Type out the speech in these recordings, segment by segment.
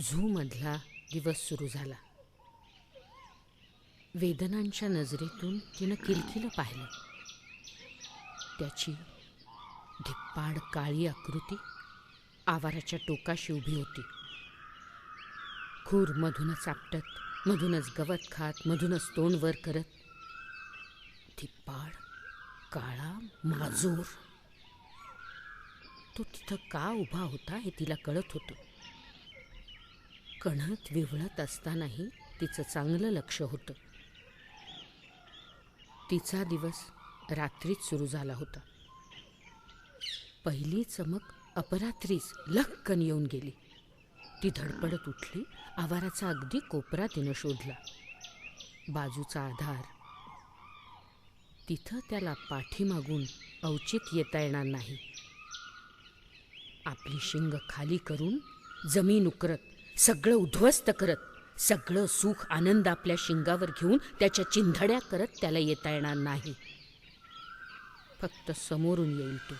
झूमधला दिवस सुरू झाला. वेदनांच्या नजरेतून तिनं किलकिलं पाहिलं. त्याची धिप्पाड काळी आकृती आवाराच्या टोकाशी उभी होती. खूर मधूनच आपटत मधूनच गवत खात मधूनच तोंड वर करत धिप्पाड काळा माजूर. तो तिथं का उभा होता हे तिला कळत होतं. कणत विवळत असतानाही तिचं चांगलं लक्ष होतं. तिचा दिवस रात्रीच सुरू झाला होता. पहिली चमक अपरात्रीच लक्कन येऊन गेली. ती धडपडत उठली आवाराचा अगदी कोपरा तिनं शोधला. बाजूचा आधार. तिथं त्याला पाठीमागून औचित येता येणार नाही. आपली शिंग खाली करून जमीन उकरत सगळं उद्ध्वस्त करत सगळं सुख आनंद आपल्या शिंगावर घेऊन त्याच्या चिंधड्या करत त्याला येता येणार नाही. फक्त समोरून येईल तू.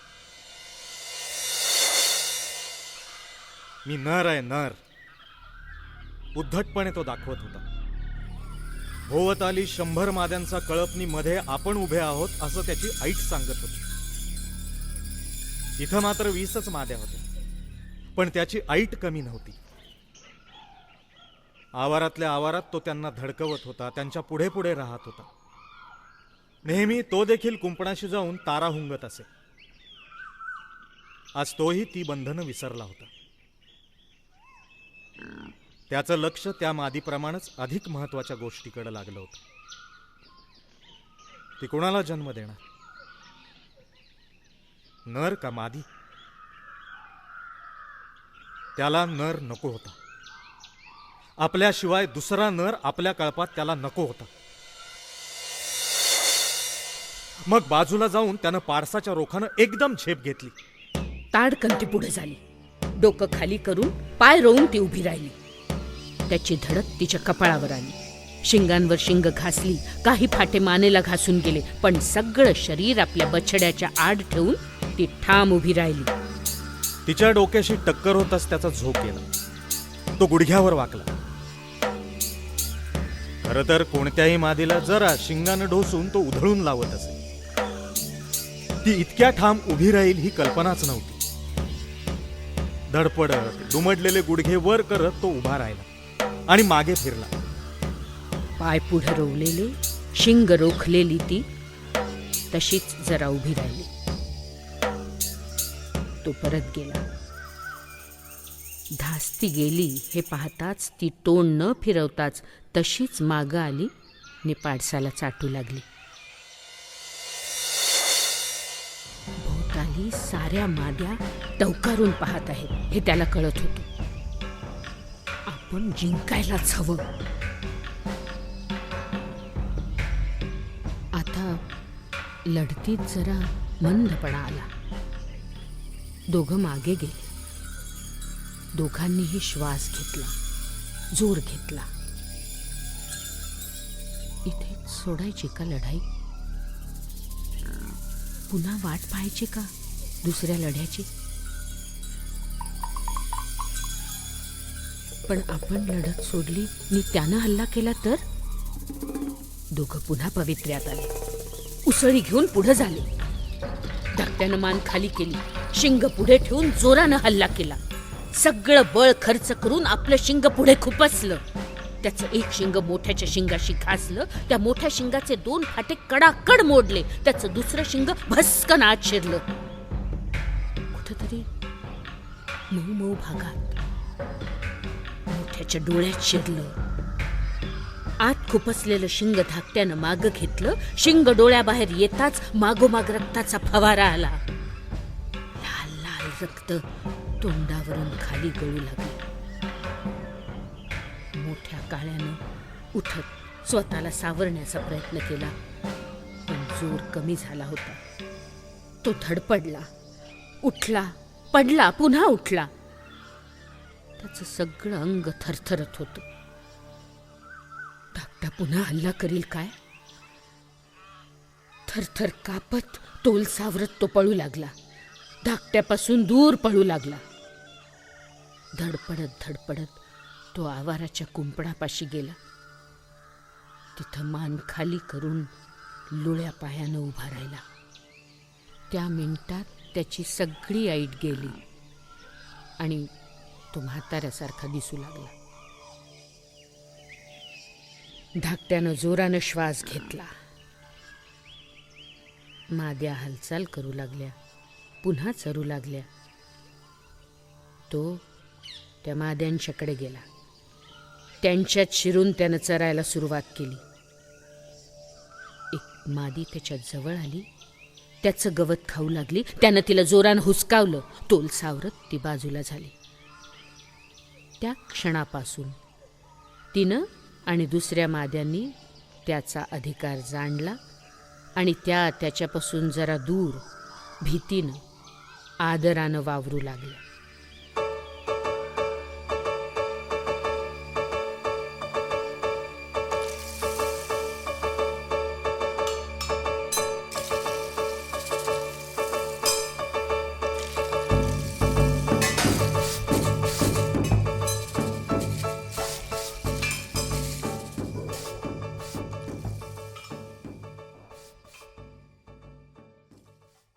मी नर आहे नर. उद्धटपणे तो दाखवत होता. भोवताली शंभर माद्यांचा कळपणी मध्ये आपण उभे आहोत असं त्याची ऐट सांगत होती. इथं मात्र वीसच माद्या होत्या. पण त्याची ऐट कमी नव्हती. आवारातल्या आवारात तो त्यांना धडकवत होता त्यांच्या पुढे पुढे राहत होता. नेहमी तो देखील कुंपणाशी जाऊन तारा हुंगत असे. आज तोही ती बंधनं विसरला होता. त्याचं लक्ष त्या मादीप्रमाणेच अधिक महत्त्वाच्या गोष्टीकडे लागलं होतं. ती कोणाला जन्म देणार? नर का मादी? त्याला नर नको होता. आपल्याशिवाय दुसरा नर आपल्या कळपात त्याला नको होता. मग बाजूला जाऊन त्यानं पारसाच्या रोखानं एकदम झेप घेतली. ताडकन ती पुढे झाली. डोकं खाली करून पाय रोवून ती उभी राहिली. त्याची धडक तिच्या कपाळावर आली. शिंगांवर शिंग घासली. काही फाटे मानेला घासून गेले. पण सगळं शरीर आपल्या बछड्याच्या आड ठेवून ती ठाम उभी राहिली. तिच्या डोक्याशी टक्कर होताच त्याचा झोक गेला तो गुडघ्यावर वाकला. खर तर कोणत्याही मादीला जरा शिंगानं ढोसून तो उधळून लावत असे. ती इतक्या ठाम उभी राहील ही कल्पनाच नव्हती. धडपडत दुमडलेले गुडघे वर करत तो उभा राहिला आणि मागे फिरला. पाय पुढे रोवलेले शिंग रोखलेली ती तशीच जरा उभी राहिली. तो परत गेला. ती गेली हे पाहताच ती तोंड न फिरवताच तशीच मागं आली आणि पाडसाला चाटू लागली. भोवताली साऱ्या माद्या टवकारून पाहत आहेत हे त्याला कळत होतं. आपण जिंकायलाच हवं. आता लढतीत जरा मंदपणा आला. दोघं मागे गेले. दोघांनीही श्वास घेतला जोर घेतला. इथे सोडायची का लढाई? पुन्हा वाट पाहायची का दुसऱ्या लढ्याची? पण आपण लढत सोडली मी त्यानं हल्ला केला तर? दोघं पुन्हा पवित्र्यात आले. उसळी घेऊन पुढे झाले. धाकट्यानं मान खाली केली. शिंग पुढे ठेवून जोरानं हल्ला केला. सगळं बळ खर्च करून आपलं शिंग पुढे खुपसलं त्याचं एक शिंग मोठ्याच्या शिंगाशी घासलं त्या मोठ्या शिंगाचे दोन फाटे कडाकड मोडले त्याचं दुसरं शिंग भस्कन आत शिरलं. कुठंतरी मऊ मऊ भागात मोठ्याच्या डोळ्यात शिरलं. आत खुपसलेलं शिंग धाकट्यानं माग घेतलं शिंग डोळ्याबाहेर येताच मागोमाग रक्ताचा फवारा आला. लाल लाल रक्त तोंडावरून खाली गळू लागले. मोठ्या काळ्यानं उठत स्वतःला सावरण्याचा प्रयत्न केला पण जोर कमी झाला होता. तो धडपडला उठला पडला पुन्हा उठला. त्याचं सगळं अंग थरथरत होतं. धाकटा पुन्हा हल्ला करील काय? थरथर कापत तोल सावरत तो पळू लागला. धाकट्यापासून दूर पळू लागला. धडपडत धडपडत तो आवाराच्या कुंपणापाशी गेला. तिथं मान खाली करून लुळ्या पायानं उभा राहिला. त्या मिनिटात त्याची सगळी ऐट गेली आणि तो म्हाताऱ्यासारखा दिसू लागला. धाकट्यानं जोरानं श्वास घेतला. माद्या हालचाल करू लागल्या. पुन्हा चरू लागल्या. तो त्या माद्यांच्याकडे गेला. त्यांच्यात शिरून त्यानं चरायला सुरुवात केली. एक मादी त्याच्याजवळ आली. त्याचं गवत खाऊ लागली. त्यानं तिला जोरानं हुसकावलं. तोल सावरत ती बाजूला झाली. त्या क्षणापासून तिनं आणि दुसऱ्या माद्यांनी त्याचा अधिकार जाणला आणि त्या त्याच्यापासून जरा दूर भीतीनं आदरानं वावरू लागल्या